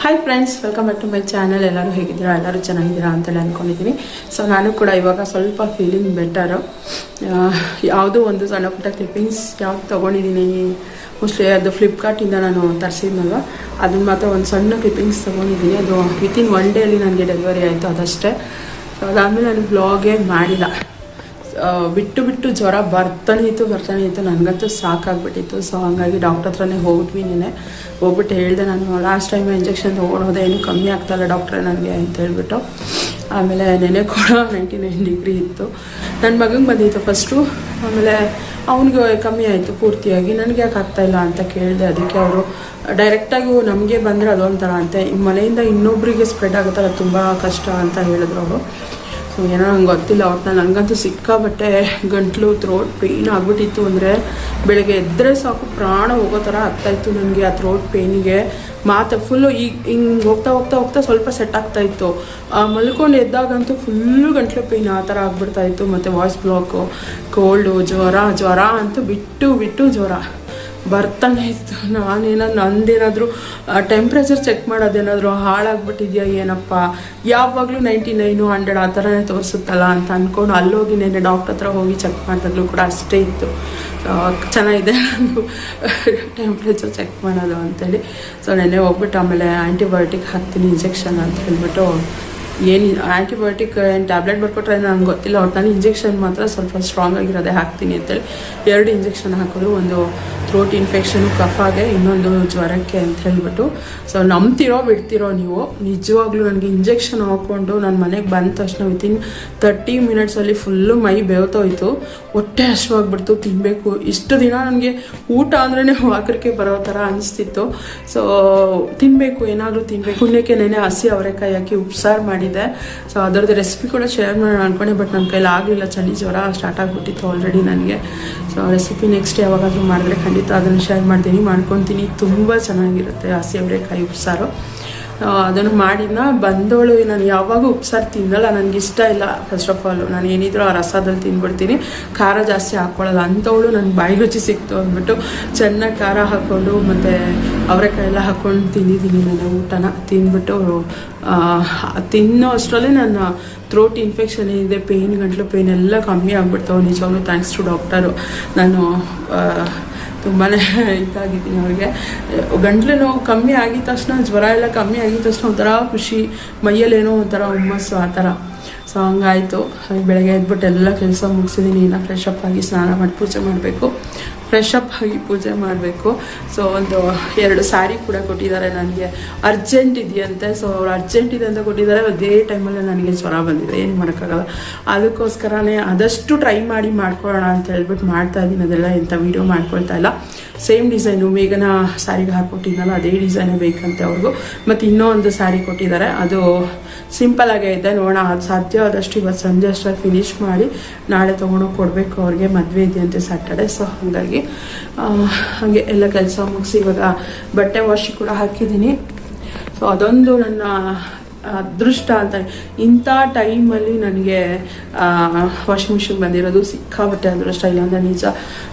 Hi friends welcome back to my channel ಎಲ್ಲರೂ ಹೇಗಿದ್ದೀರಾ? ಎಲ್ಲರೂ ಚೆನ್ನಾಗಿದ್ದೀರಾ ಅಂತೇಳಿ ಅಂದ್ಕೊಂಡಿದ್ದೀನಿ ಸೊ ನಾನು ಕೂಡ ಇವಾಗ ಸ್ವಲ್ಪ ಫೀಲಿಂಗ್ ಬೆಟರು ಯಾವುದೋ ಒಂದು ಸಣ್ಣ ಪುಟ್ಟ ಕ್ಲಿಪ್ಪಿಂಗ್ಸ್ ಯಾವ್ದು ತೊಗೊಂಡಿದ್ದೀನಿ ಮೋಸ್ಟ್ಲಿ ಅದು ಫ್ಲಿಪ್ಕಾರ್ಟಿಂದ ನಾನು ತರಿಸಿದ್ನಲ್ವ? ಅದನ್ನ ಮಾತ್ರ ಒಂದು ಸಣ್ಣ ಕ್ಲಿಪ್ಪಿಂಗ್ಸ್ ತೊಗೊಂಡಿದ್ದೀನಿ ಅದು ವಿತಿನ್ ಒನ್ ಡೇಲಿ ನನಗೆ ಡೆಲಿವರಿ ಆಯಿತು ಅದಷ್ಟೇ. ಸೊ ಅದಾದಮೇಲೆ ನಾನು ಬ್ಲಾಗೇ ಮಾಡಿಲ್ಲ. ಬಿಟ್ಟು ಬಿಟ್ಟು ಜ್ವರ ಬರ್ತಾನೆ ಇತ್ತು ಬರ್ತಾನೆ ಇತ್ತು ನನಗಂತೂ ಸಾಕಾಗ್ಬಿಟ್ಟಿತ್ತು. ಸೊ ಹಂಗಾಗಿ ಡಾಕ್ಟರ್ ಹತ್ರನೇ ಹೋಗಿದ್ವಿ ನೆನೆ ಹೋಗ್ಬಿಟ್ಟು ಹೇಳಿದೆ ನಾನು ಲಾಸ್ಟ್ ಟೈಮ್ ಇಂಜೆಕ್ಷನ್ ತೊಗೊಂಡೋದೆ ಏನು ಕಮ್ಮಿ ಆಗ್ತಾಯಿಲ್ಲ ಡಾಕ್ಟ್ರೆ ನನಗೆ, ಅಂತ ಹೇಳ್ಬಿಟ್ಟು. ಆಮೇಲೆ ನೆನೆ ಕೂಡ ನೈಂಟಿ ನೈನ್ ಡಿಗ್ರಿ ಇತ್ತು. ನನ್ನ ಮಗಂಗೆ ಬಂದಿತ್ತು ಫಸ್ಟು ಆಮೇಲೆ ಅವನಿಗೆ ಕಮ್ಮಿ ಆಯಿತು ಪೂರ್ತಿಯಾಗಿ. ನನಗೆ ಯಾಕೆ ಆಗ್ತಾಯಿಲ್ಲ ಅಂತ ಕೇಳಿದೆ. ಅದಕ್ಕೆ ಅವರು ಡೈರೆಕ್ಟಾಗಿ ನಮಗೆ ಬಂದರೆ ಅದೊಂಥರ ಅಂತೆ. ಮನೆಯಿಂದ ಇನ್ನೊಬ್ಬರಿಗೆ ಸ್ಪ್ರೆಡ್ ಆಗುತ್ತಲ್ಲ, ತುಂಬ ಕಷ್ಟ, ಅಂತ ಹೇಳಿದ್ರು ಅವರು. ಸೊ ಏನೋ ನಂಗೆ ಗೊತ್ತಿಲ್ಲ ಅವ್ರನ್ನ ನನಗಂತೂ ಸಿಕ್ಕಾಬಟ್ಟೆ ಗಂಟ್ಲು ಥ್ರೋಟ್ ಪೇಯ್ನ್ ಆಗ್ಬಿಟ್ಟಿತ್ತು ಅಂದರೆ ಬೆಳಗ್ಗೆ ಎದ್ದರೆ ಸಾಕು ಪ್ರಾಣ ಹೋಗೋ ಥರ ಆಗ್ತಾಯಿತ್ತು ನನಗೆ ಆ ಥ್ರೋಟ್ ಪೇಯ್ನಿಗೆ ಮಾತು ಫುಲ್ಲು ಈಗ ಹಿಂಗೆ ಹೋಗ್ತಾ ಹೋಗ್ತಾ ಹೋಗ್ತಾ ಸ್ವಲ್ಪ ಸೆಟ್ ಆಗ್ತಾ ಇತ್ತು. ಆ, ಮಲ್ಕೊಂಡು ಎದ್ದಾಗಂತೂ ಫುಲ್ಲು ಗಂಟ್ಲು ಪೇಯ್ನ್ ಆ ಥರ ಆಗ್ಬಿಡ್ತಾ ಇತ್ತು ಮತ್ತು ವಾಯ್ಸ್ ಬ್ಲಾಕು ಕೋಲ್ಡು ಜ್ವರ ಜ್ವರ ಅಂತೂ ಬಿಟ್ಟು ಬಿಟ್ಟು ಜ್ವರ. ಬರ್ತಾನೆ ಇತ್ತು. ನಾನೇನಾದ್ರು ನಂದೇನಾದರೂ ಟೆಂಪ್ರೇಚರ್ ಚೆಕ್ ಮಾಡೋದೇನಾದರೂ ಹಾಳಾಗ್ಬಿಟ್ಟಿದ್ಯಾ ಏನಪ್ಪ? ಯಾವಾಗಲೂ ನೈಂಟಿ ನೈನು ಹಂಡ್ರೆಡ್ ಆ ಥರನೇ ತೋರಿಸುತ್ತಲ್ಲ ಅಂತ ಅಂದ್ಕೊಂಡು ಅಲ್ಲೋಗಿ ನೆನ್ನೆ ಡಾಕ್ಟರ್ ಹತ್ರ ಹೋಗಿ ಚೆಕ್ ಮಾಡಿದಾಗಲೂ ಕೂಡ ಅಷ್ಟೇ ಇತ್ತು. ಚೆನ್ನಾಗಿದೆ ನಾನು ಟೆಂಪ್ರೇಚರ್ ಚೆಕ್ ಮಾಡೋದು ಅಂತೇಳಿ. ಸೊ ನೆನ್ನೆ ಹೋಗ್ಬಿಟ್ಟು ಆಮೇಲೆ ಆ್ಯಂಟಿಬಯೋಟಿಕ್ ಹಾಕ್ತೀನಿ ಇಂಜೆಕ್ಷನ್ ಅಂತ ಹೇಳ್ಬಿಟ್ಟು ಏನು ಆ್ಯಂಟಿಬಯೋಟಿಕ್ ಏನು ಟ್ಯಾಬ್ಲೆಟ್ ಬರ್ಕೊಟ್ರೆ ನನಗೆ ಗೊತ್ತಿಲ್ಲ. ಒಟ್ಟು ಇಂಜೆಕ್ಷನ್ ಮಾತ್ರ ಸ್ವಲ್ಪ ಸ್ಟ್ರಾಂಗ್ ಆಗಿರೋದೇ ಹಾಕ್ತೀನಿ ಅಂತೇಳಿ ಎರಡು ಇಂಜೆಕ್ಷನ್ ಹಾಕಿದ್ರು ಒಂದು ಥ್ರೋಟ್ ಇನ್ಫೆಕ್ಷನು ಕಫಾಗೆ, ಇನ್ನೊಂದು ಜ್ವರಕ್ಕೆ ಅಂತ ಹೇಳಿಬಿಟ್ಟು. ಸೊ ನಂಬ್ತಿರೋ, ಬಿಡ್ತಿರೋ ನೀವು, ನಿಜವಾಗ್ಲೂ ನನಗೆ ಇಂಜೆಕ್ಷನ್ ಹಾಕ್ಕೊಂಡು ನಾನು ಮನೆಗೆ ಬಂದ ತಕ್ಷಣ ವಿತಿನ್ ತರ್ಟಿ ಮಿನಿಟ್ಸಲ್ಲಿ ಫುಲ್ಲು ಮೈ ಬೇವ್ತೋಯ್ತು ಹೊಟ್ಟೆ ಹಸುವಾಗ್ಬಿಡ್ತು ತಿನ್ನಬೇಕು ಇಷ್ಟು ದಿನ ನನಗೆ ಊಟ ಅಂದ್ರೇ ವಾಕರಿಕೆ ಬರೋ ಥರ ಅನಿಸ್ತಿತ್ತು. ಸೊ ತಿನ್ನಬೇಕು ಏನಾದರೂ ತಿನ್ನಬೇಕು ಪುಣ್ಯಕ್ಕೆ ನೆನೆ ಹಸಿ ಅವರೆಕಾಯಿ ಹಾಕಿ ಉಪ್ಸಾರು ಮಾಡಿದ್ದೆ ಸೊ ಅದರದ್ದು ರೆಸಿಪಿ ಕೂಡ ಶೇರ್ ಮಾಡೋಣ ಅನ್ಕೊಂಡೆ ಬಟ್ ನನ್ನ ಕೈಲಿ ಆಗಲಿಲ್ಲ. ಚಳಿ ಜ್ವರ ಸ್ಟಾರ್ಟ್ ಆಗಿಬಿಟ್ಟಿತ್ತು ಆಲ್ರೆಡಿ ನನಗೆ. ಸೊ ರೆಸಿಪಿ ನೆಕ್ಸ್ಟ್ ಯಾವಾಗಾದರೂ ಮಾಡಿದ್ರೆ ಖಂಡಿತ ಅದನ್ನು ಶೇರ್ ಮಾಡ್ತೀನಿ, ಮಾಡ್ಕೊತೀನಿ. ತುಂಬ ಚೆನ್ನಾಗಿರುತ್ತೆ. ಹಸಿ ಅವರೆಕಾಯಿ ಉಪ್ಸಾರು. ಅದನ್ನು ಮಾಡಿದ್ನ, ಬಂದವಳು, ನಾನು ಯಾವಾಗ ಉಪ್ಸಾರು ತಿನ್ನಲ್ಲ, ನನಗೆ ಇಷ್ಟ ಇಲ್ಲ. ಫಸ್ಟ್ ಆಫ್ ಆಲ್ ನಾನು ಏನಿದ್ರು ಆ ರಸದಲ್ಲಿ ತಿಂದ್ಬಿಡ್ತೀನಿ ಖಾರ ಜಾಸ್ತಿ ಹಾಕ್ಕೊಳ್ಳಲ್ಲ ಅಂಥವಳು ನನ್ನ ಬಾಯಿ ರುಚಿ ಸಿಕ್ತು ಅಂದ್ಬಿಟ್ಟು ಚೆನ್ನಾಗಿ ಖಾರ ಹಾಕ್ಕೊಂಡು, ಮತ್ತು ಅವರೆಕಾಯಿ ಎಲ್ಲ ಹಾಕ್ಕೊಂಡು ತಿಂದಿದ್ದೀನಿ ನಾನು ಊಟನ. ತಿಂದ್ಬಿಟ್ಟು ತಿನ್ನೋ ಅಷ್ಟರಲ್ಲಿ ನನ್ನ ಥ್ರೋಟ್ ಇನ್ಫೆಕ್ಷನ್ ಏನಿದೆ ಪೇಯ್ನ್ ಗಂಟ್ಲು ಪೇಯ್ನ್ ಎಲ್ಲ ಕಮ್ಮಿ ಆಗ್ಬಿಡ್ತಾವೆ ನಿಜವಾಗ್ಲೂ ಥ್ಯಾಂಕ್ಸ್ ಟು ಡಾಕ್ಟರು ನಾನು ತುಂಬಾ ಇದಾಗಿದ್ದೀನಿ ಅವ್ರಿಗೆ. ಗಂಟ್ಲು ನೋವು ಕಮ್ಮಿ ಆಗಿದ ತಕ್ಷಣ, ಜ್ವರ ಎಲ್ಲ ಕಮ್ಮಿ ಆಗಿದ ತಕ್ಷಣ ಒಂಥರ ಖುಷಿ. ಮೈಯಲ್ಲೇನೋ ಒಂಥರ ಹುಮ್ಮಸ್ಸು ಆ ಥರ. ಸೊ ಹಂಗಾಯಿತು. ಬೆಳಗ್ಗೆ ಎದ್ಬಿಟ್ಟು ಎಲ್ಲ ಕೆಲಸ ಮುಗಿಸಿದ್ದೀನಿ ಇನ್ನು ಫ್ರೆಶ್ ಅಪ್ ಆಗಿ ಸ್ನಾನ ಮಾಡಿ ಪೂಜೆ ಮಾಡಬೇಕು. ಫ್ರೆಶ್ ಅಪ್ ಆಗಿ ಪೂಜೆ ಮಾಡಬೇಕು. ಸೊ ಒಂದು ಎರಡು ಸ್ಯಾರಿ ಕೂಡ ಕೊಟ್ಟಿದ್ದಾರೆ ನನಗೆ. ಅರ್ಜೆಂಟ್ ಇದೆಯಂತೆ. ಸೊ ಅವ್ರು ಅರ್ಜೆಂಟ್ ಇದೆ ಅಂತ ಕೊಟ್ಟಿದ್ದಾರೆ. ಅದೇ ಟೈಮಲ್ಲಿ ನನಗೆ ಜ್ವರ ಬಂದಿದೆ. ಏನು ಮಾಡೋಕ್ಕಾಗಲ್ಲ. ಅದಕ್ಕೋಸ್ಕರನೇ ಆದಷ್ಟು ಟ್ರೈ ಮಾಡಿ ಮಾಡ್ಕೊಳ್ಳೋಣ ಅಂತ ಹೇಳ್ಬಿಟ್ಟು ಮಾಡ್ತಾ ಇದ್ದೀನಿ. ಅದೆಲ್ಲ ಇಂಥ ವೀಡಿಯೋ ಮಾಡ್ಕೊಳ್ತಾ ಇಲ್ಲ. ಸೇಮ್ ಡಿಸೈನು ಮೇಘನ ಸ್ಯಾರಿಗೆ ಹಾಕ್ಕೊಟ್ಟಿದ್ನಲ್ಲ ಅದೇ ಡಿಸೈನೇ ಬೇಕಂತೆ ಅವ್ರಿಗೂ. ಮತ್ತು ಇನ್ನೂ ಒಂದು ಸ್ಯಾರಿ ಕೊಟ್ಟಿದ್ದಾರೆ. ಅದು ಸಿಂಪಲ್ ಇದೆ. ನೋಡೋಣ. ಅದು ಸಾಧ್ಯವಾದಷ್ಟು ಇವತ್ತು ಸಂಜೆ ಅಷ್ಟರಲ್ಲಿ ಫಿನಿಶ್ ಮಾಡಿ ನಾಳೆ ತೊಗೊಂಡೋಗಿ ಕೊಡಬೇಕು ಅವ್ರಿಗೆ. ಮದುವೆ ಇದೆಯಂತೆ ಸ್ಯಾಟರ್ಡೆ ಸೊ ಹಾಗಾಗಿ ಆ, ಹಾಗೆ ಎಲ್ಲ ಕೆಲಸ ಮುಗಿಸಿ ಇವಾಗ ಬಟ್ಟೆ ವಾಶಿ ಕೂಡ ಹಾಕಿದ್ದೀನಿ. ಸೊ ಅದೊಂದು ನನ್ನ ಅದೃಷ್ಟ ಅಂತ. ಇಂಥ ಟೈಮಲ್ಲಿ ನನಗೆ ವಾಷಿಂಗ್ ಮಿಷಿನ್ ಬಂದಿರೋದು ಸಿಕ್ಕಾಬಟ್ಟೆ ಅದೃಷ್ಟ. ಇಲ್ಲಾಂದರೆ ನಿಜ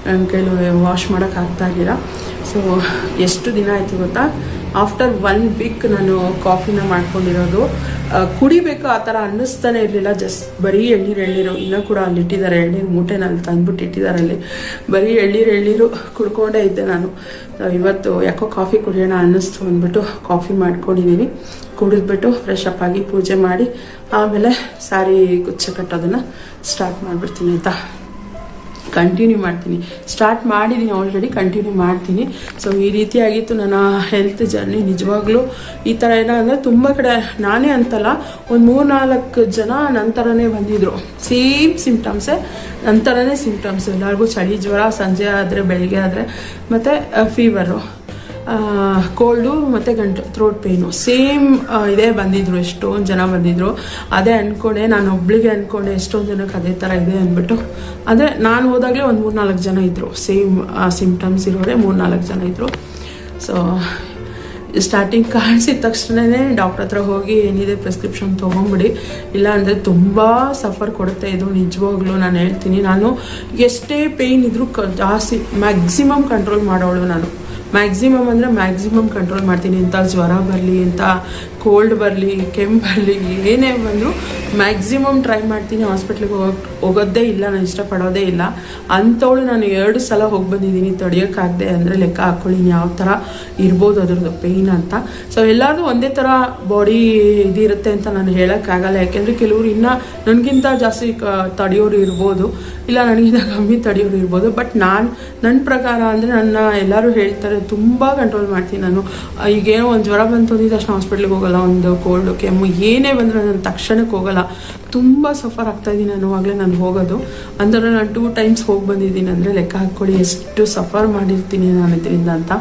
ನನ್ನ ಕೈಲಿ ವಾಶ್ ಮಾಡೋಕ್ಕಾಗ್ತಾ ಇರಲಿಲ್ಲ ಸೊ, ಎಷ್ಟು ದಿನ ಆಯಿತು ಗೊತ್ತಾ? ಆಫ್ಟರ್ ಒನ್ ವೀಕ್ ನಾನು ಕಾಫಿನ ಮಾಡ್ಕೊಂಡಿರೋದು. ಕುಡಿಬೇಕು ಆ ಥರ ಅನ್ನಿಸ್ತಾನೆ ಇರಲಿಲ್ಲ. ಜಸ್ಟ್ ಬರೀ ಎಳ್ನೀರು ಎಳ್ನೀರು. ಇನ್ನೂ ಕೂಡ ಅಲ್ಲಿ ಇಟ್ಟಿದ್ದಾರೆ. ಎಳ್ನೀರು ಮೂಟೆನಲ್ಲಿ ತಂದ್ಬಿಟ್ಟು ಇಟ್ಟಿದ್ದಾರೆ ಅಲ್ಲಿ. ಬರೀ ಎಳ್ನೀರು ಎಳ್ನೀರು ಕುಡ್ಕೊಂಡೇ ಇದ್ದೆ ನಾನು. ಇವತ್ತು ಯಾಕೋ ಕಾಫಿ ಕುಡಿಯೋಣ ಅನ್ನಿಸ್ತು ಅಂದ್ಬಿಟ್ಟು ಕಾಫಿ ಮಾಡ್ಕೊಂಡಿದ್ದೀನಿ ಕುಡಿದ್ಬಿಟ್ಟು ಫ್ರೆಶ್ ಅಪ್ ಆಗಿ ಪೂಜೆ ಮಾಡಿ ಆಮೇಲೆ ಸಾರಿ ಗುಚ್ಚ ಕಟ್ಟೋದನ್ನು ಸ್ಟಾರ್ಟ್ ಮಾಡಿಬಿಡ್ತೀನಿ ಆಯಿತಾ? ಕಂಟಿನ್ಯೂ ಮಾಡ್ತೀನಿ. ಸ್ಟಾರ್ಟ್ ಮಾಡಿದ್ದೀನಿ ಆಲ್ರೆಡಿ ಕಂಟಿನ್ಯೂ ಮಾಡ್ತೀನಿ. ಸೊ ಈ ರೀತಿಯಾಗಿತ್ತು ನನ್ನ ಹೆಲ್ತ್ ಜರ್ನಿ ನಿಜವಾಗ್ಲೂ ಈ ಥರ ಏನಂದರೆ ತುಂಬ ಕಡೆ ನಾನೇ ಅಂತಲ್ಲ, ಒಂದು ಮೂರು ನಾಲ್ಕು ಜನ ನಂತರನೇ ಬಂದಿದ್ರು. ಸೇಮ್ ಸಿಂಪ್ಟಮ್ಸೇ ನಂತರನೇ ಸಿಂಪ್ಟಮ್ಸ್ ಎಲ್ಲರಿಗೂ ಚಳಿ ಜ್ವರ, ಸಂಜೆ ಆದರೆ, ಬೆಳಿಗ್ಗೆ ಆದರೆ, ಮತ್ತು ಫೀವರು ಕೋಲ್ಡು ಮತ್ತು ಗಂಟು ಥ್ರೋಟ್ ಪೇಯ್ನು ಸೇಮ್ ಇದೇ ಬಂದಿದ್ರು, ಎಷ್ಟೊಂದು ಜನ ಬಂದಿದ್ರು. ಅದೇ ಅಂದ್ಕೊಂಡೆ ನಾನು ಒಬ್ಳಿಗೆ ಅಂದ್ಕೊಂಡೆ ಎಷ್ಟೊಂದು ಜನಕ್ಕೆ ಅದೇ ಥರ ಇದೆ ಅಂದ್ಬಿಟ್ಟು. ಅಂದರೆ ನಾನು ಹೋದಾಗಲೇ ಒಂದು ಮೂರು ನಾಲ್ಕು ಜನ ಇದ್ದರು ಸೇಮ್ ಸಿಂಪ್ಟಮ್ಸ್ ಇರೋರೆ ಮೂರು ನಾಲ್ಕು ಜನ ಇದ್ದರು ಸೊ ಸ್ಟಾರ್ಟಿಂಗ್ ಕಾಣಿಸಿದ ತಕ್ಷಣವೇ ಡಾಕ್ಟ್ರ್ ಹತ್ರ ಹೋಗಿ ಏನಿದೆ ಪ್ರಿಸ್ಕ್ರಿಪ್ಷನ್ ತೊಗೊಂಬಿಡಿ. ಇಲ್ಲ ಅಂದರೆ ತುಂಬ ಸಫರ್ ಕೊಡುತ್ತೆ. ಇದು ನಿಜವಾಗ್ಲೂ ನಾನು ಹೇಳ್ತೀನಿ. ನಾನು ಎಷ್ಟೇ ಪೇಯ್ನ್ ಇದ್ದರೂ ಕ, ಜಾಸ್ತಿ ಮ್ಯಾಕ್ಸಿಮಮ್ ಕಂಟ್ರೋಲ್ ಮಾಡೋಳು ನಾನು. ಮ್ಯಾಕ್ಸಿಮಮ್ ಅಂದರೆ ಮ್ಯಾಕ್ಸಿಮಮ್ ಕಂಟ್ರೋಲ್ ಮಾಡ್ತೀನಿ. ಅಂತ ಜ್ವರ ಬರಲಿ ಇಂಥ ಕೋಲ್ಡ್ ಬರಲಿ, ಕೆಮ್ಮು ಬರಲಿ, ಏನೇ ಬಂದರೂ ಮ್ಯಾಕ್ಸಿಮಮ್ ಟ್ರೈ ಮಾಡ್ತೀನಿ. ಹಾಸ್ಪಿಟ್ಲಿಗೆ ಹೋಗೋಕ್ಕೆ ಹೋಗೋದೇ ಇಲ್ಲ, ನಾನು ಇಷ್ಟಪಡೋದೇ ಇಲ್ಲ. ಅಂಥವಳು ನಾನು ಎರಡು ಸಲ ಹೋಗಿ ಬಂದಿದ್ದೀನಿ. ತಡೆಯೋಕ್ಕಾಗದೆ ಅಂದರೆ ಲೆಕ್ಕ ಹಾಕ್ಕೊಳ್ಳಿ ಯಾವ ಥರ ಇರ್ಬೋದು ಅದ್ರದ್ದು ಪೇಯ್ನ್ ಅಂತ. ಸೊ ಎಲ್ಲರದು ಒಂದೇ ಥರ ಬಾಡಿ ಇದಿರುತ್ತೆ ಅಂತ ನಾನು ಹೇಳೋಕ್ಕಾಗಲ್ಲ. ಯಾಕೆಂದರೆ ಕೆಲವರು ಇನ್ನೂ ನನಗಿಂತ ಜಾಸ್ತಿ ತಡೆಯೋರು ಇರ್ಬೋದು. ಇಲ್ಲ, ನನಗಿಂತ ಕಮ್ಮಿ ತಡೆಯೋರು ಇರ್ಬೋದು. ಬಟ್ ನಾನು ನನ್ನ ಪ್ರಕಾರ ಅಂದರೆ ನನ್ನ ಎಲ್ಲರೂ ಹೇಳ್ತಾರೆ, ತುಂಬ ಕಂಟ್ರೋಲ್ ಮಾಡ್ತೀನಿ ನಾನು. ಈಗೇನೋ ಒಂದು ಜ್ವರ ಬಂತು ಅಂದಿದ್ದ ತಕ್ಷಣ ಹಾಸ್ಪಿಟ್ಲಿಗೆ ಹೋಗಲ್ಲ. ಒಂದು ಕೋಲ್ಡು ಕೆಮ್ಮು ಏನೇ ಬಂದರೂ ನಾನು ತಕ್ಷಣಕ್ಕೆ ಹೋಗಲ್ಲ. ತುಂಬ ಸಫರ್ ಆಗ್ತಾಯಿದ್ದೀನಿ ಅನ್ನುವಾಗಲೇ ನಾನು ಹೋಗೋದು. ಅಂದರೆ ನಾನು ಟೂ ಟೈಮ್ಸ್ ಹೋಗಿ ಬಂದಿದ್ದೀನಿ ಅಂದರೆ ಲೆಕ್ಕ ಹಾಕ್ಕೊಳ್ಳಿ, ಎಷ್ಟು ಸಫರ್ ಮಾಡಿರ್ತೀನಿ ನಾನು ಇದರಿಂದ ಅಂತ.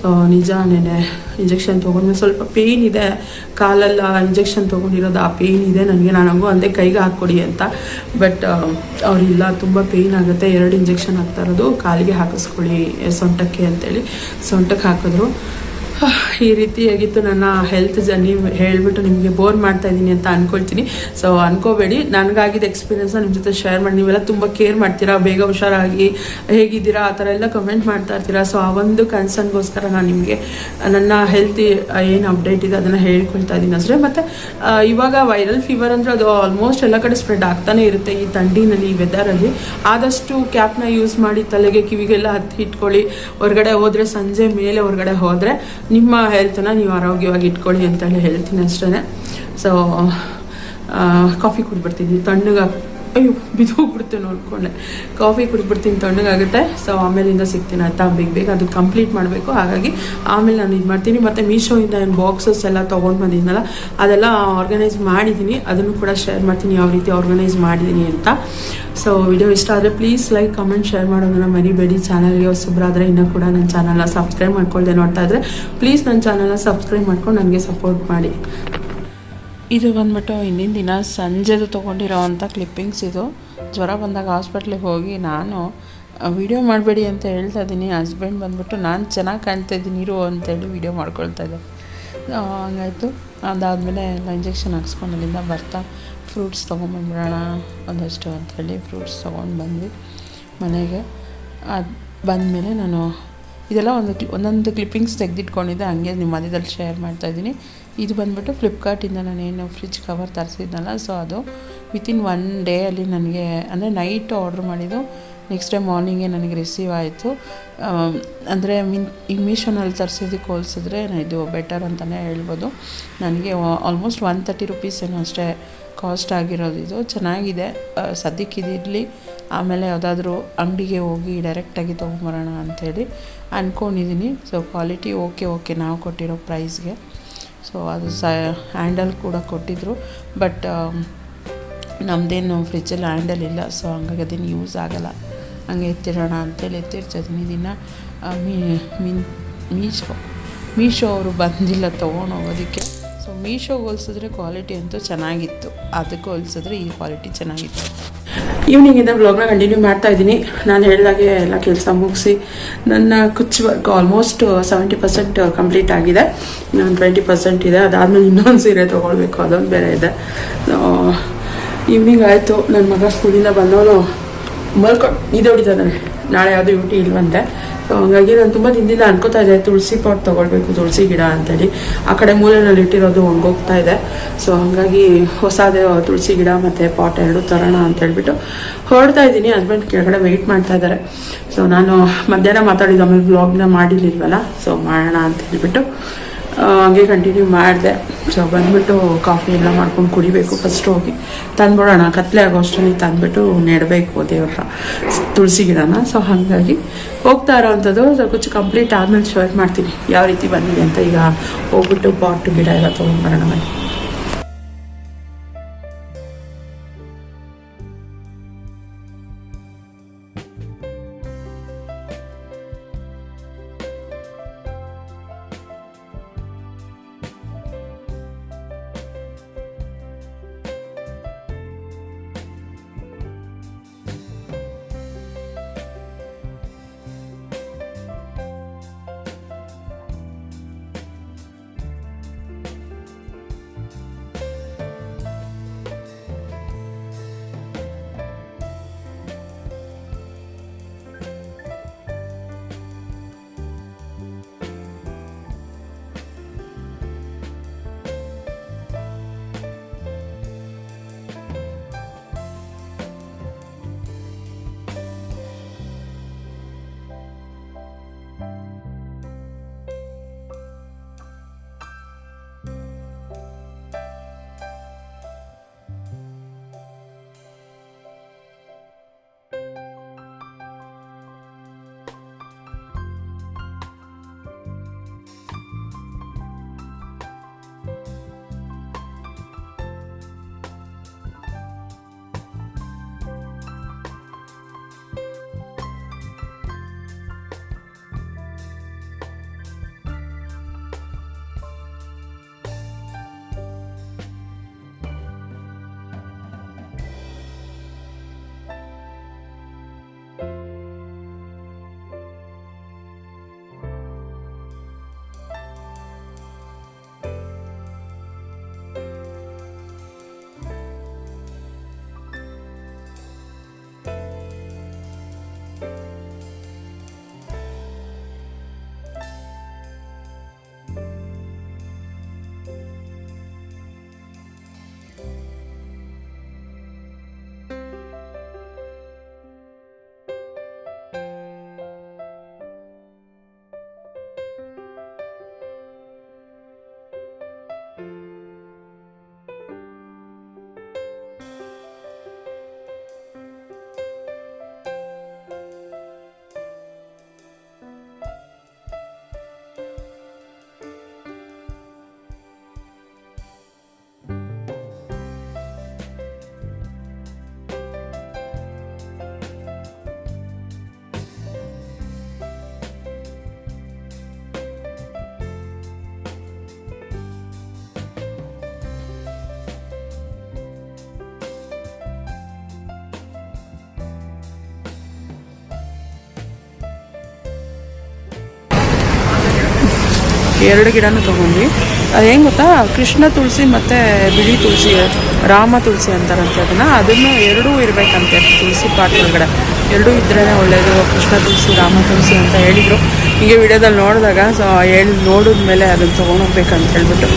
ಸೊ ನಿಜ ನೆನೆ ಇಂಜೆಕ್ಷನ್ ತೊಗೊಂಡ್ಮೇಲೆ ಸ್ವಲ್ಪ ಪೇಯ್ನ್ ಇದೆ. ಕಾಲೆಲ್ಲ ಇಂಜೆಕ್ಷನ್ ತೊಗೊಂಡಿರೋದು, ಆ ಪೇಯ್ನ್ ಇದೆ ನನಗೆ. ನಾನು ಅಂದೇ ಅಂದೆ ಕೈಗೆ ಹಾಕ್ಕೊಡಿ ಅಂತ. ಬಟ್ ಅವರಿಲ್ಲ, ತುಂಬ ಪೇಯ್ನ್ ಆಗುತ್ತೆ. ಎರಡು ಇಂಜೆಕ್ಷನ್ ಹಾಕ್ತಾ ಇರೋದು, ಕಾಲಿಗೆ ಹಾಕಿಸ್ಕೊಳ್ಳಿ ಸೊಂಟಕ್ಕೆ ಅಂತೇಳಿ. ಸೊಂಟಕ್ಕೆ ಹಾಕಿದ್ರು. ಈ ರೀತಿಯಾಗಿತ್ತು ನನ್ನ ಹೆಲ್ತ್ ಜರ್ನಿ ಹೇಳಿಬಿಟ್ಟು ನಿಮಗೆ ಬೋರ್ ಮಾಡ್ತಾ ಇದ್ದೀನಿ ಅಂತ ಅನ್ಕೊಳ್ತೀನಿ. ಸೊ ಅನ್ಕೋಬೇಡಿ. ನನಗಾಗಿದ್ದ ಎಕ್ಸ್ಪೀರಿಯೆನ್ಸ್ನ ನಿಮ್ಮ ಜೊತೆ ಶೇರ್ ಮಾಡಿ. ನೀವೆಲ್ಲ ತುಂಬ ಕೇರ್ ಮಾಡ್ತೀರಾ? ಬೇಗ ಹುಷಾರಾಗಿ ಹೇಗಿದ್ದೀರಾ? ಆ ಥರ ಎಲ್ಲ ಕಮೆಂಟ್ ಮಾಡ್ತಾ ಇರ್ತೀರಾ? ಸೊ ಆ ಒಂದು ಕನ್ಸರ್ನ್ಗೋಸ್ಕರ ನಾನು ನಿಮಗೆ ನನ್ನ ಹೆಲ್ತ್ ಏನು ಅಪ್ಡೇಟ್ ಇದೆ ಅದನ್ನು ಹೇಳ್ಕೊಳ್ತಾ ಇದ್ದೀನಿ ಅಷ್ಟೇ. ಮತ್ತು ಇವಾಗ ವೈರಲ್ ಫೀವರ್ ಅಂದರೆ ಅದು ಆಲ್ಮೋಸ್ಟ್ ಎಲ್ಲ ಕಡೆ ಸ್ಪ್ರೆಡ್ ಆಗ್ತಾನೆ ಇರುತ್ತೆ ಈ ಥಂಡಿನಲ್ಲಿ, ಈ ವೆದರಲ್ಲಿ ಆದಷ್ಟು ಕ್ಯಾಪ್ನ ಯೂಸ್ ಮಾಡಿ, ತಲೆಗೆ ಕಿವಿಗೆಲ್ಲ ಹತ್ತಿ ಇಟ್ಕೊಳ್ಳಿ. ಹೊರಗಡೆ ಹೋದರೆ ಸಂಜೆ ಮೇಲೆ ಹೊರಗಡೆ ಹೋದರೆ ನಿಮ್ಮ ಹೆಲ್ತನ್ನ ನೀವು ಆರೋಗ್ಯವಾಗಿ ಇಟ್ಕೊಳ್ಳಿ ಅಂತೇಳಿ ಹೇಳ್ತೀನಿ ಅಷ್ಟೇ ಸೊ ಕಾಫಿ ಕುಡ್ಬಿಡ್ತೀನಿ ತಣ್ಣಗೆ ಅಯ್ಯೋ ಬಿದ್ದೋಗ್ಬಿಡ್ತೇನೆ ನೋಡ್ಕೊಂಡೆ ಕಾಫಿ ಕುಡಿದ್ಬಿಡ್ತೀನಿ, ತಣ್ಣಗಾಗುತ್ತೆ. ಸೊ ಆಮೇಲಿಂದ ಸಿಗ್ತೀನಿ ಆಯ್ತಾ? ಬೇಗ ಬೇಗ ಅದು ಕಂಪ್ಲೀಟ್ ಮಾಡಬೇಕು. ಹಾಗಾಗಿ ಆಮೇಲೆ ನಾನು ಇದು ಮಾಡ್ತೀನಿ. ಮತ್ತು ಮೀಶೋಯಿಂದ ಏನು ಬಾಕ್ಸಸ್ ಎಲ್ಲ ತೊಗೊಂಡು ಬಂದಿದ್ದೀನಲ್ಲ ಅದೆಲ್ಲ ಆರ್ಗನೈಸ್ ಮಾಡಿದ್ದೀನಿ ಅದನ್ನು ಕೂಡ ಶೇರ್ ಮಾಡ್ತೀನಿ ಯಾವ ರೀತಿ ಆರ್ಗನೈಸ್ ಮಾಡಿದ್ದೀನಿ ಅಂತ. ಸೊ ವಿಡಿಯೋ ಇಷ್ಟ ಆದರೆ ಪ್ಲೀಸ್ ಲೈಕ್ ಕಮೆಂಟ್ ಶೇರ್ ಮಾಡೋದನ್ನ ಮರಿಬೇಡಿ. ಚಾನಲ್ಗೆ ಹೊಸಬ್ರಾದರೆ ಇನ್ನೂ ಕೂಡ ನನ್ನ ಚಾನಲ್ನ ಸಬ್ಸ್ಕ್ರೈಬ್ ಮಾಡ್ಕೊಳ್ದೆ ನೋಡ್ತಾ ಇದ್ರೆ ಪ್ಲೀಸ್ ನನ್ನ ಚಾನಲ್ನ ಸಬ್ಸ್ಕ್ರೈಬ್ ಮಾಡ್ಕೊಂಡು ನನಗೆ ಸಪೋರ್ಟ್ ಮಾಡಿ. ಇದು ಬಂದ್ಬಿಟ್ಟು ಹಿಂದಿನ ದಿನ ಸಂಜೆದು ತೊಗೊಂಡಿರೋ ಅಂಥ ಕ್ಲಿಪ್ಪಿಂಗ್ಸ್ ಇದು. ಜ್ವರ ಬಂದಾಗ ಹಾಸ್ಪಿಟ್ಲಿಗೆ ಹೋಗಿ ನಾನು ವಿಡಿಯೋ ಮಾಡಬೇಡಿ ಅಂತ ಹೇಳ್ತಾ ಇದ್ದೀನಿ. ಹಸ್ಬೆಂಡ್ ಬಂದ್ಬಿಟ್ಟು ನಾನು ಚೆನ್ನಾಗಿ ಕಾಣ್ತಾ ಇದ್ದೀನಿ. ಇರು ಅಂತೇಳಿ ವಿಡಿಯೋ ಮಾಡ್ಕೊಳ್ತಾ ಇದ್ದೆ. ಹಂಗಾಯಿತು. ಅದಾದಮೇಲೆ ಎಲ್ಲ ಇಂಜೆಕ್ಷನ್ ಹಾಕ್ಸ್ಕೊಂಡು ಅಲ್ಲಿಂದ ಬರ್ತಾ ಫ್ರೂಟ್ಸ್ ತೊಗೊಂಬಂದ್ಬಿಡೋಣ ಒಂದಷ್ಟು ಅಂಥೇಳಿ ಫ್ರೂಟ್ಸ್ ತೊಗೊಂಡು ಬಂದ್ವಿ ಮನೆಗೆ. ಅದು ಬಂದಮೇಲೆ ನಾನು ಇದೆಲ್ಲ ಒಂದು ಒಂದೊಂದು ಕ್ಲಿಪ್ಪಿಂಗ್ಸ್ ತೆಗೆದಿಟ್ಕೊಂಡಿದ್ದೆ. ಹಂಗೆ ನಿಮ್ಮ ಮಧ್ಯದಲ್ಲಿ ಶೇರ್ ಮಾಡ್ತಾಯಿದ್ದೀನಿ ಇದು ಬಂದ್ಬಿಟ್ಟು ಫ್ಲಿಪ್ಕಾರ್ಟಿಂದ ನಾನೇನು ಫ್ರಿಜ್ ಕವರ್ ತರಿಸಿದ್ನಲ್ಲ ಸೊ ಅದು ವಿತಿನ್ ಒನ್ ಡೇ ಅಲ್ಲಿ ನನಗೆ, ಅಂದರೆ ನೈಟ್ ಆರ್ಡ್ರ್ ಮಾಡಿದ್ದು ನೆಕ್ಸ್ಟ್ ಡೇ ಮಾರ್ನಿಂಗೇ ನನಗೆ ರಿಸೀವ್ ಆಯಿತು. ಅಂದರೆ ಮೀನ್, ಈ ಮೀಶೋನಲ್ಲಿ ತರಿಸಿದ್ದಕ್ಕೆ ಹೋಲಿಸಿದ್ರೆ ಇದು ಬೆಟರ್ ಅಂತಲೇ ಹೇಳ್ಬೋದು. ನನಗೆ ಆಲ್ಮೋಸ್ಟ್ ಒನ್ ತರ್ಟಿ ರುಪೀಸ್ ಏನೋ ಅಷ್ಟೇ ಕಾಸ್ಟ್ ಆಗಿರೋದು ಇದು. ಚೆನ್ನಾಗಿದೆ. ಸದ್ಯಕ್ಕೆ ಇದಿರಲಿ ಆಮೇಲೆ ಯಾವುದಾದ್ರೂ ಅಂಗಡಿಗೆ ಹೋಗಿ ಡೈರೆಕ್ಟಾಗಿ ತೊಗೊಂಬರೋಣ ಅಂಥೇಳಿ ಅಂದ್ಕೊಂಡಿದ್ದೀನಿ ಸೊ ಕ್ವಾಲಿಟಿ ಓಕೆ ಓಕೆ ನಾವು ಕೊಟ್ಟಿರೋ ಪ್ರೈಸ್ಗೆ ಸೊ ಅದು ಸ ಹ್ಯಾಂಡಲ್ ಕೂಡ ಕೊಟ್ಟಿದ್ದರು ಬಟ್ ನಮ್ಮದೇನು ಫ್ರಿಜ್ಜಲ್ಲಿ ಹ್ಯಾಂಡಲ್ ಇಲ್ಲ. ಸೊ ಹಂಗಾಗಿ ಅದೇನು ಯೂಸ್ ಆಗಲ್ಲ. ಹಂಗೆ ಎತ್ತಿಡೋಣ ಅಂತೇಳಿ ಎತ್ತಿಡ್ತಿದ್ದೀನಿ ದಿನ ಮೀ ಮೀನ್ ಮೀಶೋ ಮೀಶೋ ಅವರು ಬಂದಿಲ್ಲ ತೊಗೊಂಡೋಗೋದಕ್ಕೆ ಸೊ ಮೀಶೋಗೆ ಹೋಲಿಸಿದ್ರೆ ಕ್ವಾಲಿಟಿ ಅಂತೂ ಚೆನ್ನಾಗಿತ್ತು. ಅದಕ್ಕೆ ಹೋಲಿಸಿದ್ರೆ ಈ ಕ್ವಾಲಿಟಿ ಚೆನ್ನಾಗಿತ್ತು. ಈವ್ನಿಂಗಿಂದ ಬ್ಲಾಗ್ನ ಕಂಟಿನ್ಯೂ ಮಾಡ್ತಾ ಇದ್ದೀನಿ. ನಾನು ಹೇಳಿದಾಗೆ ಎಲ್ಲ ಕೆಲಸ ಮುಗಿಸಿ ನನ್ನ ಕುಚ್ಚು work almost seventy percent complete ಆಗಿದೆ. ನಾನು ಟ್ವೆಂಟಿ ಪರ್ಸೆಂಟ್ ಇದೆ. ಅದಾದಮೇಲೆ ಇನ್ನೊಂದು ಸೀರೆ ತೊಗೊಳ್ಬೇಕು. ಅದೊಂದು ಬೇರೆ ಇದೆ. ಈವ್ನಿಂಗ್ ಆಯಿತು. ನನ್ನ ಮಗ ಸ್ಕೂಲಿಂದ ಬಂದವನು ಮಲ್ಕೊಂಡು ಇದು ನಾಳೆ ಯಾವುದು ಡ್ಯೂಟಿ ಇಲ್ವಂತೆ. ಹಂಗಾಗಿ ನಾನು ತುಂಬ ದಿನದಿಂದ ಅನ್ಕೋತಾ ಇದ್ದೆ, ತುಳಸಿ ಪಾಟ್ ತೊಗೊಳ್ಬೇಕು, ತುಳಸಿ ಗಿಡ ಅಂತೇಳಿ. ಆ ಕಡೆ ಮೂಲೆಯಲ್ಲಿ ಇಟ್ಟಿರೋದು ಒಣಗೋಗ್ತಾ ಇದೆ. ಸೊ ಹಾಗಾಗಿ ಹೊಸದೇ ತುಳಸಿ ಗಿಡ ಮತ್ತು ಪಾಟ್ ಎರಡು ತರೋಣ ಅಂತ ಹೇಳ್ಬಿಟ್ಟು ಹೊರಡ್ತಾ ಇದ್ದೀನಿ. ಹಸ್ಬೆಂಡ್ ಕೆಳಗಡೆ ವೆಯ್ಟ್ ಮಾಡ್ತಾ ಇದ್ದಾರೆ. ಸೊ ನಾನು ಮಧ್ಯಾಹ್ನ ಮಾತಾಡಿದ್ದು ಆಮೇಲೆ ಬ್ಲಾಗ್ನ ಮಾಡಿರ್ಲಿಲ್ವಲ್ಲ? ಸೊ ಮಾಡೋಣ ಅಂತ ಹೇಳ್ಬಿಟ್ಟು ಹಂಗೆ ಕಂಟಿನ್ಯೂ ಮಾಡಿದೆ. ಸೊ ಬಂದ್ಬಿಟ್ಟು ಕಾಫಿ ಎಲ್ಲ ಮಾಡ್ಕೊಂಡು ಕುಡಿಬೇಕು ಫಸ್ಟ್ ಹೋಗಿ. ತಂದ್ಬಿಡೋಣ, ಕತ್ಲೆ ಆಗೋ ಅಷ್ಟರಲ್ಲಿ ತಂದ್ಬಿಟ್ಟು ನೆಡಬೇಕು ದೇವ್ರ ತುಳಸಿ ಗಿಡನ. ಸೊ ಹಾಗಾಗಿ ಹೋಗ್ತಾ ಇರೋವಂಥದ್ದು. ಕುಚ್ಚು ಕಂಪ್ಲೀಟ್ ಆದಮೇಲೆ ಶೇರ್ ಮಾಡ್ತೀನಿ. ಯಾವ ರೀತಿ ಬಂದಿದೆ ಅಂತ ಈಗ ಹೋಗ್ಬಿಟ್ಟು ಪಾಟ್ ಗಿಡ ಎಲ್ಲ ತೊಗೊಂಡ್ಬರೋಣ ಎರಡು ಗಿಡನೂ ತೊಗೊಂಡ್ವಿ. ಅದು ಹೆಂಗೆ ಗೊತ್ತಾ? ಕೃಷ್ಣ ತುಳಸಿ ಮತ್ತು ಬಿಳಿ ತುಳಸಿ, ರಾಮ ತುಳಸಿ ಅಂತಾರಂತೆ ಅದನ್ನು. ಅದನ್ನು ಎರಡೂ ಇರಬೇಕಂತೆ ತುಳಸಿ ಪಾಟ್ ಒಳಗಡೆ. ಎರಡೂ ಇದ್ರೇ ಒಳ್ಳೆಯದು ಕೃಷ್ಣ ತುಳಸಿ, ರಾಮ ತುಳಸಿ ಅಂತ ಹೇಳಿದರು. ಹೀಗೆ ವಿಡಿಯೋದಲ್ಲಿ ನೋಡಿದಾಗ, ಸೊ ಹೇಳಿ ನೋಡಿದ ಮೇಲೆ ಅದನ್ನು ತೊಗೊಂಡೋಗ್ಬೇಕಂತ ಹೇಳ್ಬಿಟ್ಟು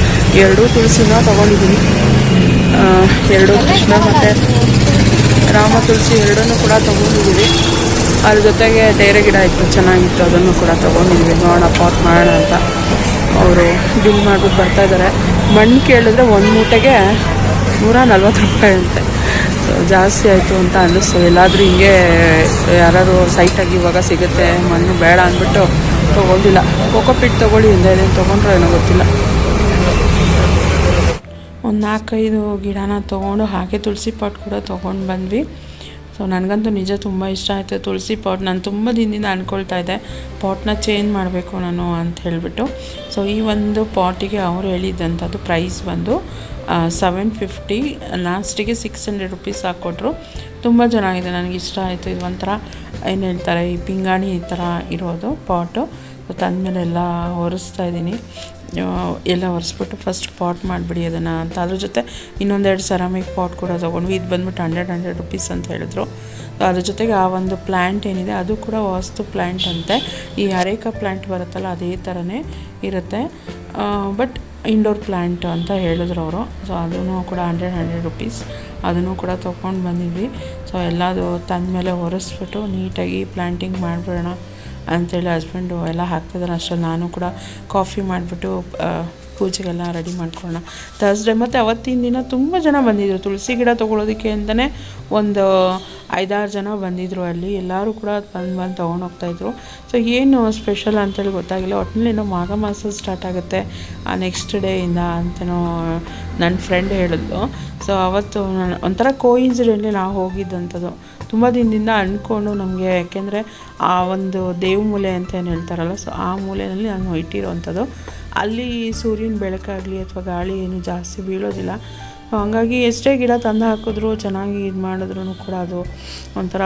ಎರಡೂ ತುಳಸಿನ ತೊಗೊಂಡಿದ್ದೀನಿ ಎರಡೂ ಕೃಷ್ಣ ಮತ್ತು ರಾಮ ತುಳಸಿ ಎರಡನ್ನೂ ಕೂಡ ತೊಗೊಂಡಿದ್ದೀವಿ ಅದ್ರ ಜೊತೆಗೆ ಡೈರೆ ಗಿಡ ಇತ್ತು, ಚೆನ್ನಾಗಿತ್ತು. ಅದನ್ನು ಕೂಡ ತೊಗೊಂಡಿದ್ವಿ. ನೋಡೋಣ, ಪಾಟ್ ಮಾಡೋಣ ಅಂತ. ಅವರು ಬಿಲ್ ಮಾಡ್ಬಿಟ್ಟು ಬರ್ತಾ ಇದ್ದಾರೆ ಮಣ್ಣು ಕೇಳಿದ್ರೆ ಒಂದು ಮೂಟೆಗೆ ನೂರ ನಲ್ವತ್ತು ರೂಪಾಯಿ ಅಂತೆ. ಜಾಸ್ತಿ ಆಯಿತು ಅಂತ ಅನ್ನಿಸ್ತು. ಎಲ್ಲಾದರೂ ಹಿಂಗೆ ಯಾರು ಸೈಟಾಗಿ ಇವಾಗ ಸಿಗುತ್ತೆ, ಮಣ್ಣು ಬೇಡ ಅಂದ್ಬಿಟ್ಟು ತೊಗೊಂಡಿಲ್ಲ ಕೋಕೋಪಿಟ್ ತೊಗೊಳ್ಳಿ, ಹಿಂದೆ ಏನೇನು ತೊಗೊಂಡ್ರೆ ಏನೋ ಗೊತ್ತಿಲ್ಲ. ಒಂದು ನಾಲ್ಕೈದು ಗಿಡನ ತೊಗೊಂಡು ಹಾಗೆ ತುಳಸಿ ಪಾಟ್ ಕೂಡ ತೊಗೊಂಡು ಬಂದ್ವಿ. ಸೊ ನನಗಂತೂ ನಿಜ ತುಂಬ ಇಷ್ಟ ಆಯಿತು. ತುಳಸಿ ಪಾಟ್ ನಾನು ತುಂಬ ದಿನದಿಂದ ಅಂದ್ಕೊಳ್ತಾ ಇದ್ದೆ. ಪಾಟ್ನ ಚೇಂಜ್ ಮಾಡಬೇಕು ನಾನು ಅಂತ ಹೇಳಿಬಿಟ್ಟು. ಸೊ ಈ ಒಂದು ಪಾಟಿಗೆ ಅವರು ಹೇಳಿದ್ದಂಥದ್ದು ಪ್ರೈಸ್ ಬಂದು ಸೆವೆನ್ ಫಿಫ್ಟಿ ಲಾಸ್ಟಿಗೆ ಸಿಕ್ಸ್ ಹಂಡ್ರೆಡ್ ರುಪೀಸ್ ಹಾಕ್ಕೊಟ್ರು. ತುಂಬ ಚೆನ್ನಾಗಿದೆ ನನಗೆ ಇಷ್ಟ ಆಯಿತು. ಇದು ಒಂಥರ ಏನು ಹೇಳ್ತಾರೆ, ಈ ಪಿಂಗಾಣಿ ಈ ಥರ ಇರೋದು ಪಾಟು. ಸೊ ಎಲ್ಲ ಒರೆಸ್ತಾ ಇದ್ದೀನಿ. ಎಲ್ಲ ಒರೆಸ್ಬಿಟ್ಟು ಫಸ್ಟ್ ಪಾಟ್ ಮಾಡಿಬಿಡಿ ಅದನ್ನು ಅಂತ. ಅದ್ರ ಜೊತೆ ಇನ್ನೊಂದೆರಡು ಸೆರಾಮಿಕ್ ಪಾಟ್ ಕೂಡ ತೊಗೊಂಡ್ವಿ. ಇದು ಬಂದ್ಬಿಟ್ಟು ಹಂಡ್ರೆಡ್ ಹಂಡ್ರೆಡ್ ರುಪೀಸ್ ಅಂತ ಹೇಳಿದ್ರು. ಅದ್ರ ಜೊತೆಗೆ ಆ ಒಂದು ಪ್ಲ್ಯಾಂಟ್ ಏನಿದೆ, ಅದು ಕೂಡ ವಾಸ್ತು ಪ್ಲ್ಯಾಂಟ್ ಅಂತೆ. ಈ ಅರೇಕ ಪ್ಲ್ಯಾಂಟ್ ಬರುತ್ತಲ್ಲ, ಅದೇ ಥರನೇ ಇರುತ್ತೆ. ಬಟ್ ಇಂಡೋರ್ ಪ್ಲ್ಯಾಂಟ್ ಅಂತ ಹೇಳಿದ್ರು ಅವರು. ಸೊ ಅದೂ ಕೂಡ ಹಂಡ್ರೆಡ್ ಹಂಡ್ರೆಡ್ ರುಪೀಸ್ ಅದನ್ನು ಕೂಡ ತೊಗೊಂಡು ಬಂದಿದ್ವಿ. ಸೊ ಎಲ್ಲದು ತಂದಮೇಲೆ ಒರೆಸ್ಬಿಟ್ಟು ನೀಟಾಗಿ ಪ್ಲ್ಯಾಂಟಿಂಗ್ ಮಾಡಿಬಿಡೋಣ. ಅಂತೇಳಿ ಹಸ್ಬೆಂಡು ಎಲ್ಲ ಹಾಕ್ತಿದ್ದಾನೆ ಅಷ್ಟರಲ್ಲಿ ನಾನು ಕೂಡ ಕಾಫಿ ಮಾಡಿಬಿಟ್ಟು ಪೂಜೆಗೆಲ್ಲ ರೆಡಿ ಮಾಡ್ಕೊಳ್ಳೋಣ. ಥರ್ಸ್ಡೇ ಮತ್ತು ಅವತ್ತಿನ ದಿನ ತುಂಬ ಜನ ಬಂದಿದ್ದರು ತುಳಸಿ ಗಿಡ ತೊಗೊಳೋದಕ್ಕೆ ಅಂತಲೇ ಒಂದು ಐದಾರು ಜನ ಬಂದಿದ್ದರು ಅಲ್ಲಿ. ಎಲ್ಲರೂ ಕೂಡ ಬಂದು ಬಂದು ತೊಗೊಂಡು ಹೋಗ್ತಾಯಿದ್ರು ಸೊ ಏನು ಸ್ಪೆಷಲ್ ಅಂತೇಳಿ ಗೊತ್ತಾಗಿಲ್ಲ. ಒಟ್ಟಿನಲ್ಲಿ ಇನ್ನೂ ಮಾಘ ಮಾಸ ಸ್ಟಾರ್ಟ್ ಆಗುತ್ತೆ. ಆ ನೆಕ್ಸ್ಟ್ ಡೇಯಿಂದ ಅಂತನೋ ನನ್ನ ಫ್ರೆಂಡ್ ಹೇಳಿದ್ಲು ಸೊ ಅವತ್ತು ಒಂಥರ ಕೋಇನ್ಸಿಡೆಂಟ್ಲಿ ನಾವು ಹೋಗಿದ್ದಂಥದ್ದು ತುಂಬ ದಿನದಿಂದ ಅಂದ್ಕೊಂಡು ನಮಗೆ, ಯಾಕೆಂದರೆ ಆ ಒಂದು ದೇವ್ ಮೂಲೆ ಅಂತ ಏನು ಹೇಳ್ತಾರಲ್ಲ ಸೊ ಆ ಮೂಲೆಯಲ್ಲಿ ನಾನು ಇಟ್ಟಿರೋವಂಥದ್ದು. ಅಲ್ಲಿ ಸೂರ್ಯನ ಬೆಳಕಾಗಲಿ ಅಥವಾ ಗಾಳಿ ಏನು ಜಾಸ್ತಿ ಬೀಳೋದಿಲ್ಲ. ಹಾಗಾಗಿ ಎಷ್ಟೇ ಗಿಡ ತಂದು ಹಾಕಿದ್ರು ಚೆನ್ನಾಗಿ ಇದು ಮಾಡಿದ್ರು ಕೂಡ ಅದು ಒಂಥರ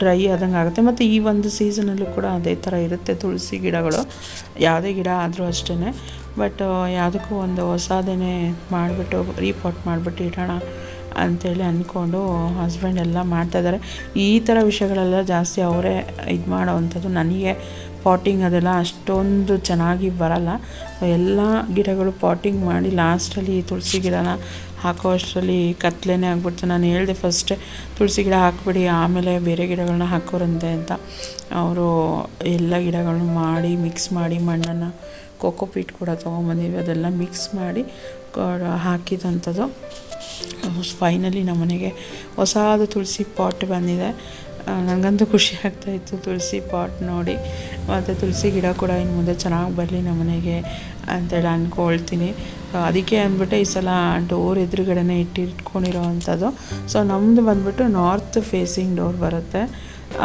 ಡ್ರೈ ಆದಂಗೆ ಆಗುತ್ತೆ. ಮತ್ತು ಈ ಒಂದು ಸೀಸನಲ್ಲೂ ಕೂಡ ಅದೇ ಥರ ಇರುತ್ತೆ ತುಳಸಿ ಗಿಡಗಳು. ಯಾವುದೇ ಗಿಡ ಆದರೂ ಅಷ್ಟೇ ಬಟ್ ಯಾವುದಕ್ಕೂ ಒಂದು ಹೊಸದೇನೆ ಮಾಡಿಬಿಟ್ಟು ರೀಪಾಟ್ ಮಾಡಿಬಿಟ್ಟು ಇಡೋಣ. ಅಂತೇಳಿ ಅಂದ್ಕೊಂಡು ಹಸ್ಬೆಂಡ್ ಎಲ್ಲ ಮಾಡ್ತಾಯಿದ್ದಾರೆ ಈ ಥರ ವಿಷಯಗಳೆಲ್ಲ ಜಾಸ್ತಿ ಅವರೇ ಇದು ಮಾಡೋವಂಥದ್ದು. ನನಗೆ ಪಾಟಿಂಗ್ ಅದೆಲ್ಲ ಅಷ್ಟೊಂದು ಚೆನ್ನಾಗಿ ಬರಲ್ಲ. ಎಲ್ಲ ಗಿಡಗಳು ಪಾಟಿಂಗ್ ಮಾಡಿ ಲಾಸ್ಟಲ್ಲಿ ತುಳಸಿ ಗಿಡನ ಹಾಕೋ ಅಷ್ಟರಲ್ಲಿ ಕತ್ಲೇ ಆಗ್ಬಿಡ್ತು. ನಾನು ಹೇಳಿದೆ ಫಸ್ಟೇ ತುಳಸಿ ಗಿಡ ಹಾಕ್ಬಿಡಿ, ಆಮೇಲೆ ಬೇರೆ ಗಿಡಗಳನ್ನ ಹಾಕೋರಂತೆ ಅಂತ. ಅವರು ಎಲ್ಲ ಗಿಡಗಳನ್ನ ಮಾಡಿ ಮಿಕ್ಸ್ ಮಾಡಿ, ಮಣ್ಣನ್ನು ಕೋಕೋಪೀಟ್ ಕೂಡ ತೊಗೊಂಬಂದಿದ್ವಿ. ಅದೆಲ್ಲ ಮಿಕ್ಸ್ ಮಾಡಿ ಕೊ- ಹಾಕಿದಂಥದ್ದು ಫೈನಲಿ ನಮ್ಮ ಮನೆಗೆ ಹೊಸಾದು ತುಳಸಿ ಪಾಟ್ ಬಂದಿದೆ. ನನಗಂತೂ ಖುಷಿ ಆಗ್ತಾಯಿತ್ತು ತುಳಸಿ ಪಾಟ್ ನೋಡಿ. ಮತ್ತು ತುಳಸಿ ಗಿಡ ಕೂಡ ಇನ್ನು ಮುಂದೆ ಚೆನ್ನಾಗಿ ಬರಲಿ ನಮ್ಮ ಮನೆಗೆ ಅಂತೇಳಿ ಅಂದ್ಕೊಳ್ತೀನಿ ಅದಕ್ಕೆ ಅಂದ್ಬಿಟ್ಟು ಈ ಸಲ ಡೋರ್ ಎದುರುಗಡೆನೇ ಇಟ್ಟಿಟ್ಕೊಂಡಿರೋ ಅಂಥದ್ದು. ಸೊ ನಮ್ಮದು ಬಂದ್ಬಿಟ್ಟು ನಾರ್ತ್ ಫೇಸಿಂಗ್ ಡೋರ್ ಬರುತ್ತೆ.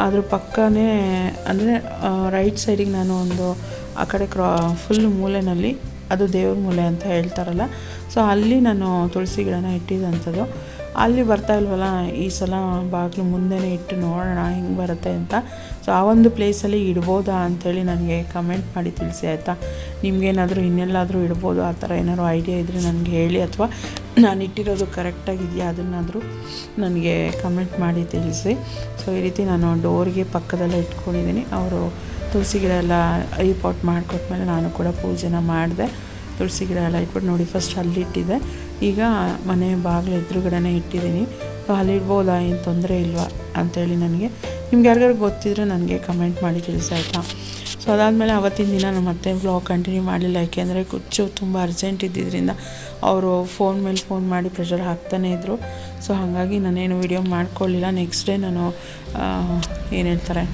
ಅದ್ರ ಪಕ್ಕನೇ, ಅಂದರೆ ರೈಟ್ ಸೈಡಿಗೆ ನಾನು ಒಂದು, ಆ ಕಡೆ ಕ್ರಾ ಫುಲ್ ಮೂಲೆಯಲ್ಲಿ ಅದು ದೇವ್ರ ಮೂಲೆ ಅಂತ ಹೇಳ್ತಾರಲ್ಲ. ಸೊ ಅಲ್ಲಿ ನಾನು ತುಳಸಿ ಗಿಡನ ಇಟ್ಟಿದ್ದಂಥದ್ದು ಅಲ್ಲಿ ಬರ್ತಾ ಇಲ್ವಲ್ಲ, ಈ ಸಲ ಬಾಗಿಲು ಮುಂದೆನೇ ಇಟ್ಟು ನೋಡೋಣ, ಹೆಂಗೆ ಬರುತ್ತೆ ಅಂತ. ಸೊ ಆ ಒಂದು ಪ್ಲೇಸಲ್ಲಿ ಇಡ್ಬೋದಾ ಅಂಥೇಳಿ ನನಗೆ ಕಮೆಂಟ್ ಮಾಡಿ ತಿಳಿಸಿ, ಆಯಿತಾ? ನಿಮಗೇನಾದರೂ ಇನ್ನೆಲ್ಲಾದರೂ ಇಡ್ಬೋದು, ಆ ಥರ ಏನಾದರೂ ಐಡಿಯಾ ಇದ್ದರೆ ನನಗೆ ಹೇಳಿ, ಅಥವಾ ನಾನು ಇಟ್ಟಿರೋದು ಕರೆಕ್ಟಾಗಿದೆಯಾ ಅದನ್ನಾದರೂ ನನಗೆ ಕಮೆಂಟ್ ಮಾಡಿ ತಿಳಿಸಿ. ಸೊ ಈ ರೀತಿ ನಾನು ಡೋರ್ಗೆ ಪಕ್ಕದಲ್ಲೇ ಇಟ್ಕೊಂಡಿದ್ದೀನಿ. ಅವರು ತುಳಸಿ ಗಿಡ ಎಲ್ಲ ರೀಪಾಟ್ ಮಾಡಿಕೊಟ್ಮೇಲೆ ನಾನು ಕೂಡ ಪೂಜೆನ ಮಾಡಿದೆ. ತುಳಸಿ ಗಿಡ ಎಲ್ಲ ಇಟ್ಬಿಟ್ಟು ನೋಡಿ ಫಸ್ಟ್ ಅಲ್ಲಿ ಇಟ್ಟಿದ್ದೆ ಈಗ ಮನೆ ಬಾಗಿಲು ಎದುರುಗಡೆನೇ ಇಟ್ಟಿದ್ದೀನಿ. ಸೊ ಅಲ್ಲಿ ಇಡ್ಬೋದಾ ಏನು ತೊಂದರೆ ಇಲ್ವಾ ಅಂಥೇಳಿ ನನಗೆ. ನಿಮ್ಗೆ ಯಾರಿಗಾರು ಗೊತ್ತಿದ್ರೆ ನನಗೆ ಕಮೆಂಟ್ ಮಾಡಿ ತಿಳಿಸಿ, ಆಯಿತಾ? ಸೊ ಅದಾದಮೇಲೆ ಅವತ್ತಿನ ದಿನ ನಾನು ಮತ್ತೆ ವ್ಲಾಗ್ ಕಂಟಿನ್ಯೂ ಮಾಡಲಿಲ್ಲ. ಯಾಕೆಂದರೆ ಕುಚ್ಚು ತುಂಬ ಅರ್ಜೆಂಟ್ ಇದ್ದಿದ್ದರಿಂದ ಅವರು ಫೋನ್ ಮೇಲೆ ಫೋನ್ ಮಾಡಿ ಪ್ರೆಷರ್ ಹಾಕ್ತಾನೇ ಇದ್ದರು ಸೊ ಹಾಗಾಗಿ ನಾನೇನು ವೀಡಿಯೋ ಮಾಡ್ಕೊಳ್ಳಿಲ್ಲ ನೆಕ್ಸ್ಟ್ ಡೇ ನಾನು ಏನು ಹೇಳ್ತಾರೆ?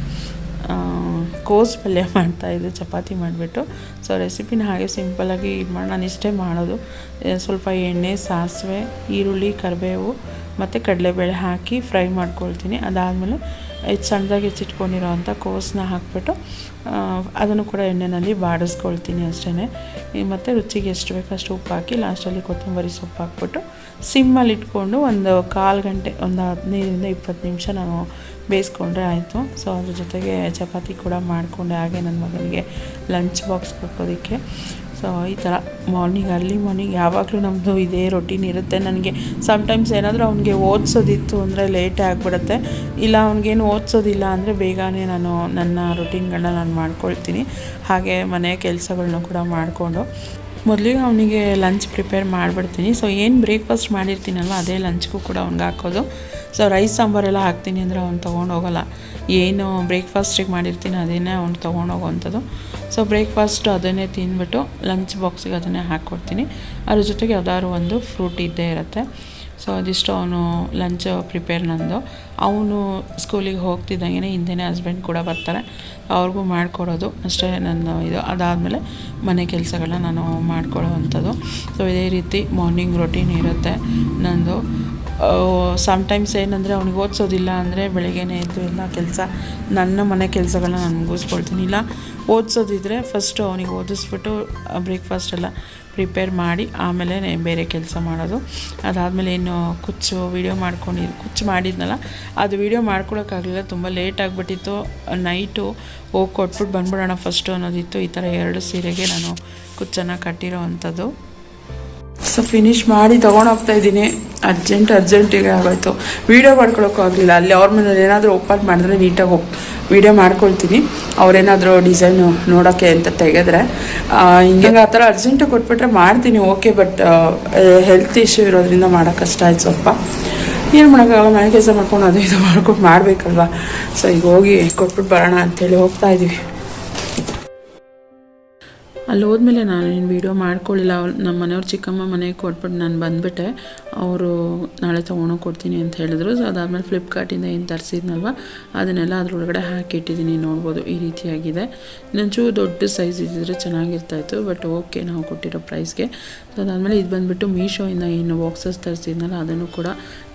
ಕೋಸ್ ಪಲ್ಯ ಮಾಡ್ತಾಯಿದ್ದೆ ಚಪಾತಿ ಮಾಡಿಬಿಟ್ಟು. ಸೊ ರೆಸಿಪಿನ ಹಾಗೆ ಸಿಂಪಲಾಗಿ ಇದು ಮಾಡಿ ನಾನು ಇಷ್ಟೇ ಮಾಡೋದು. ಸ್ವಲ್ಪ ಎಣ್ಣೆ, ಸಾಸಿವೆ, ಈರುಳ್ಳಿ, ಕರಿಬೇವು ಮತ್ತು ಕಡಲೆಬೇಳೆ ಹಾಕಿ ಫ್ರೈ ಮಾಡ್ಕೊಳ್ತೀನಿ. ಅದಾದಮೇಲೆ, ಇದು ಸಣ್ಣದಾಗಿ ಹೆಚ್ಚಿಟ್ಕೊಂಡಿರೋ ಅಂಥ ಕೋಸನ್ನ ಹಾಕ್ಬಿಟ್ಟು ಅದನ್ನು ಕೂಡ ಎಣ್ಣೆಯಲ್ಲಿ ಬಾಡಿಸ್ಕೊಳ್ತೀನಿ ಅಷ್ಟೇ ಮತ್ತು ರುಚಿಗೆ ಎಷ್ಟು ಬೇಕೋ ಅಷ್ಟು ಉಪ್ಪು ಹಾಕಿ ಲಾಸ್ಟಲ್ಲಿ ಕೊತ್ತಂಬರಿ ಸೊಪ್ಪು ಹಾಕ್ಬಿಟ್ಟು ಸಿಮ್ಮಲ್ಲಿ ಇಟ್ಕೊಂಡು ಒಂದು ಕಾಲು ಗಂಟೆ, ಒಂದು ಹದಿನೈದರಿಂದ ಇಪ್ಪತ್ತು ನಿಮಿಷ ನಾನು ಬೇಯಿಸ್ಕೊಂಡ್ರೆ ಆಯಿತು. ಸೊ ಅದ್ರ ಜೊತೆಗೆ ಚಪಾತಿ ಕೂಡ ಮಾಡಿಕೊಂಡೆ. ಹಾಗೆ ನನ್ನ ಮಗನಿಗೆ ಲಂಚ್ ಬಾಕ್ಸ್ ಕೊಟ್ಟೋದಕ್ಕೆ. ಸೊ, ಈ ಥರ ಮಾರ್ನಿಂಗ್ ಅರ್ಲಿ ಮಾರ್ನಿಂಗ್ ಯಾವಾಗಲೂ ನಮ್ಮದು ಇದೇ ರೊಟೀನ್ ಇರುತ್ತೆ. ನನಗೆ ಸಮ್ಟೈಮ್ಸ್ ಏನಾದರೂ ಅವ್ನಿಗೆ ಓದಿಸೋದಿತ್ತು ಅಂದರೆ ಲೇಟ್ ಆಗಿಬಿಡುತ್ತೆ. ಇಲ್ಲ, ಅವ್ನಿಗೇನು ಓದಿಸೋದಿಲ್ಲ ಅಂದರೆ ಬೇಗನೆ ನಾನು ನನ್ನ ರೊಟೀನ್ಗಳನ್ನ ನಾನು ಮಾಡ್ಕೊಳ್ತೀನಿ. ಹಾಗೆ ಮನೆ ಕೆಲಸಗಳನ್ನ ಕೂಡ ಮಾಡಿಕೊಂಡು. ಮೊದಲಿಗೆ ಅವನಿಗೆ ಲಂಚ್ ಪ್ರಿಪೇರ್ ಮಾಡಿಬಿಡ್ತೀನಿ. ಸೊ ಏನು ಬ್ರೇಕ್ಫಾಸ್ಟ್ ಮಾಡಿರ್ತೀನಲ್ಲ ಅದೇ ಲಂಚ್ಗೂ ಕೂಡ ಅವ್ನಿಗೆ ಹಾಕೋದು. ಸೊ ರೈಸ್ ಸಾಂಬಾರೆಲ್ಲ ಹಾಕ್ತೀನಿ ಅಂದರೆ ಅವ್ನು ತೊಗೊಂಡು ಹೋಗಲ್ಲ. ಏನು ಬ್ರೇಕ್ಫಾಸ್ಟಿಗೆ ಮಾಡಿರ್ತೀನಿ ಅದೇನೇ ಅವ್ನು ತೊಗೊಂಡು ಹೋಗೋವಂಥದ್ದು. ಸೊ ಬ್ರೇಕ್ಫಾಸ್ಟ್ ಅದನ್ನೇ ತಿಂದ್ಬಿಟ್ಟು ಲಂಚ್ ಬಾಕ್ಸಿಗೆ ಅದನ್ನೇ ಹಾಕ್ಕೊಡ್ತೀನಿ ಅದ್ರ ಜೊತೆಗೆ ಯಾವ್ದಾದ್ರು ಒಂದು ಫ್ರೂಟ್ ಇದ್ದೇ ಇರುತ್ತೆ. ಸೊ ಅದಿಷ್ಟು ಅವನು ಲಂಚ್ ಪ್ರಿಪೇರ್ ನಂದು. ಅವನು ಸ್ಕೂಲಿಗೆ ಹೋಗ್ತಿದ್ದಂಗೆ ಹಿಂದೆನೇ ಹಸ್ಬೆಂಡ್ ಕೂಡ ಬರ್ತಾರೆ. ಅವ್ರಿಗೂ ಮಾಡಿಕೊಡೋದು ಅಷ್ಟೇ ನನ್ನ ಇದು. ಅದಾದಮೇಲೆ ಮನೆ ಕೆಲಸಗಳನ್ನ ನಾನು ಮಾಡ್ಕೊಳ್ಳೋ ಅಂಥದ್ದು ಸೊ ಇದೇ ರೀತಿ ಮಾರ್ನಿಂಗ್ ರೊಟೀನ್ ಇರುತ್ತೆ ನಂದು. ಸಮ್ಟೈಮ್ಸ್ ಏನಂದರೆ ಅವ್ನಿಗೆ ಓದಿಸೋದಿಲ್ಲ ಅಂದರೆ ಬೆಳಗ್ಗೆನೇ ಎದ್ದು ಎಲ್ಲ ಕೆಲಸ, ನನ್ನ ಮನೆ ಕೆಲಸಗಳನ್ನ ನಾನು ಮುಗಿಸ್ಕೊಳ್ತೀನಿ. ಇಲ್ಲ, ಓದಿಸೋದಿದ್ರೆ ಫಸ್ಟು ಅವನಿಗೆ ಓದಿಸ್ಬಿಟ್ಟು ಬ್ರೇಕ್ಫಾಸ್ಟ್ ಎಲ್ಲ ಪ್ರಿಪೇರ್ ಮಾಡಿ ಆಮೇಲೆ ಬೇರೆ ಕೆಲಸ ಮಾಡೋದು. ಅದಾದಮೇಲೆ ಏನು ಕುಚ್ಚು ವೀಡಿಯೋ ಮಾಡ್ಕೊಂಡು ಕುಚ್ಚು ಮಾಡಿದ್ನಲ್ಲ, ಅದು ವೀಡಿಯೋ ಮಾಡ್ಕೊಳೋಕ್ಕಾಗಲಿಲ್ಲ. ತುಂಬ ಲೇಟ್ ಆಗಿಬಿಟ್ಟಿತ್ತು. ನೈಟು ಹೋಗಿ ಕೊಟ್ಬಿಟ್ಟು ಬಂದ್ಬಿಡೋಣ ಫಸ್ಟು ಅನ್ನೋದಿತ್ತು. ಈ ಥರ ಎರಡು ಸೀರೆಗೆ ನಾನು ಕುಚ್ಚನ್ನು ಕಟ್ಟಿರೋ ಅಂಥದ್ದು. ಸೊ ಫಿನಿಶ್ ಮಾಡಿ ತೊಗೊಂಡೋಗ್ತಾ ಇದ್ದೀನಿ. ಅರ್ಜೆಂಟ್ ಅರ್ಜೆಂಟಿಗೆ ಆಗೋಯ್ತು. ವೀಡಿಯೋ ಮಾಡ್ಕೊಳಕ್ಕಾಗಲಿಲ್ಲ ಅಲ್ಲಿ ಅವ್ರ ಮನೇಲಿ ಏನಾದರೂ ಓಪನ್ ಮಾಡಿದ್ರೆ ನೀಟಾಗಿ ಒಪ್ ವೀಡಿಯೋ ಮಾಡ್ಕೊಳ್ತೀನಿ. ಅವ್ರೇನಾದರೂ ಡಿಸೈನು ನೋಡೋಕ್ಕೆ ಅಂತ ತೆಗೆದ್ರೆ. ಹಿಂಗೆ ಆ ಥರ ಅರ್ಜೆಂಟಾಗಿ ಕೊಟ್ಬಿಟ್ರೆ ಮಾಡ್ತೀನಿ. ಓಕೆ, ಬಟ್ ಹೆಲ್ತ್ ಇಶ್ಯೂ ಇರೋದ್ರಿಂದ ಮಾಡೋಕ್ಕೆ ಕಷ್ಟ ಆಯ್ತು ಸ್ವಲ್ಪ. ಏನು ಮಾಡೋಕ್ಕಾಗಲ್ಲ ಮನೆ ಕೆಲಸ ಮಾಡ್ಕೊಂಡು ಅದು ಇದು ಮಾಡ್ಕೊಂಡು ಮಾಡಬೇಕಲ್ವ? ಸೊ ಈಗ ಹೋಗಿ ಕೊಟ್ಬಿಟ್ಟು ಬರೋಣ ಅಂಥೇಳಿ ಹೋಗ್ತಾ ಇದ್ದೀವಿ ಅಲ್ಲಿ ಹೋದ್ಮೇಲೆ ನಾನು ಏನು ವೀಡಿಯೋ ಮಾಡ್ಕೊಳ್ಳಿಲ್ಲ ಅವ್ರು ನಮ್ಮ ಮನೆಯವ್ರ ಚಿಕ್ಕಮ್ಮ ಮನೆಗೆ ಕೊಟ್ಬಿಟ್ಟು ನಾನು ಬಂದುಬಿಟ್ಟೆ. ಅವರು ನಾಳೆ ತೊಗೊಂಡೋಗಿ ಕೊಡ್ತೀನಿ ಅಂತ ಹೇಳಿದ್ರು. ಸೊ ಅದಾದಮೇಲೆ ಫ್ಲಿಪ್ಕಾರ್ಟಿಂದ ಏನು ತರಿಸಿದ್ನಲ್ವ, ಅದನ್ನೆಲ್ಲ ಅದ್ರೊಳಗಡೆ ಹಾಕಿಟ್ಟಿದ್ದೀನಿ ನೋಡ್ಬೋದು ಈ ರೀತಿಯಾಗಿದೆ. ನಂಚೂ ದೊಡ್ಡ ಸೈಜ್ ಇದ್ದಿದ್ರೆ ಚೆನ್ನಾಗಿರ್ತಾಯಿತ್ತು ಬಟ್ ಓಕೆ ನಾವು ಕೊಟ್ಟಿರೋ ಪ್ರೈಸ್ಗೆ ಅದಾದಮೇಲೆ ಇದು ಬಂದುಬಿಟ್ಟು ಮೀಶೋಯಿಂದ ಏನು ಬಾಕ್ಸಸ್ ತರಿಸಿದ್ನಲ್ಲ, ಅದನ್ನು ಕೂಡ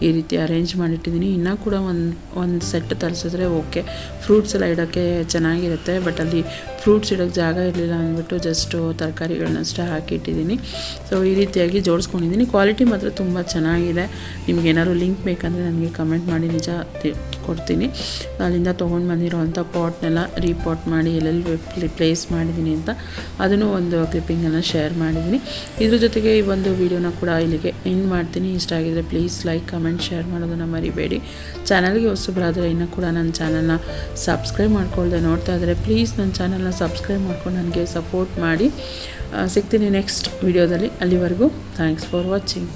ಈ ರೀತಿ ಅರೇಂಜ್ ಮಾಡಿಟ್ಟಿದ್ದೀನಿ. ಇನ್ನೂ ಕೂಡ ಒಂದು ಒಂದು ಸೆಟ್ ತರಿಸಿದ್ರೆ ಓಕೆ ಫ್ರೂಟ್ಸ್ ಎಲ್ಲ ಇಡೋಕ್ಕೆ ಚೆನ್ನಾಗಿರುತ್ತೆ ಬಟ್ ಅಲ್ಲಿ ಫ್ರೂಟ್ಸ್ ಇಡೋಕ್ಕೆ ಜಾಗ ಇರಲಿಲ್ಲ ಅಂದ್ಬಿಟ್ಟು ಜಸ್ಟು ತರಕಾರಿಗಳನ್ನಷ್ಟೇ ಹಾಕಿಟ್ಟಿದ್ದೀನಿ. ಸೊ ಈ ರೀತಿಯಾಗಿ ಜೋಡಿಸ್ಕೊಂಡಿದ್ದೀನಿ. ಕ್ವಾಲಿಟಿ ಮಾತ್ರ ತುಂಬ ಚೆನ್ನಾಗಿದೆ. ನಿಮ್ಗೆ ಏನಾದ್ರು ಲಿಂಕ್ ಬೇಕಂದರೆ ನನಗೆ ಕಮೆಂಟ್ ಮಾಡಿ. ನಿಜ ಕೊಡ್ತೀನಿ. ಅಲ್ಲಿಂದ ತೊಗೊಂಡು ಬಂದಿರೋವಂಥ ಪಾಟ್ನೆಲ್ಲ ರೀಪಾಟ್ ಮಾಡಿ ಎಲ್ಲೆಲ್ಲಿ ಪ್ಲೇಸ್ ಮಾಡಿದ್ದೀನಿ ಅಂತ ಅದನ್ನು ಒಂದು ಕ್ಲಿಪ್ಪಿಂಗನ್ನು ಶೇರ್ ಮಾಡಿದ್ದೀನಿ. ಇದ್ರ ಜೊತೆಗೆ ಈ ಒಂದು ವಿಡಿಯೋನ ಕೂಡ ಇಲ್ಲಿಗೆ ಎಂಡ್ ಮಾಡ್ತೀನಿ. ಇಷ್ಟ ಆಗಿದ್ರೆ ಪ್ಲೀಸ್ ಲೈಕ್ ಕಮೆಂಟ್ ಶೇರ್ ಮಾಡೋದನ್ನು ಮರಿಬೇಡಿ. ಚಾನಲ್ಗೆ ಹೊಸಬರಾದರೆ ಇನ್ನೂ ಕೂಡ ನನ್ನ ಚಾನಲ್ನ ಸಬ್ಸ್ಕ್ರೈಬ್ ಮಾಡ್ಕೊಳ್ದೆ ನೋಡ್ತಾ ಇದ್ದರೆ ಪ್ಲೀಸ್ ನನ್ನ ಚಾನಲ್ನ ಸಬ್ಸ್ಕ್ರೈಬ್ ಮಾಡ್ಕೊಂಡು ನನಗೆ ಸಪೋರ್ಟ್ ಮಾಡಿ. ಸಿಗ್ತೀನಿ ನೆಕ್ಸ್ಟ್ ವಿಡಿಯೋದಲ್ಲಿ ಅಲ್ಲಿವರೆಗೂ ಥ್ಯಾಂಕ್ಸ್ ಫಾರ್ ವಾಚಿಂಗ್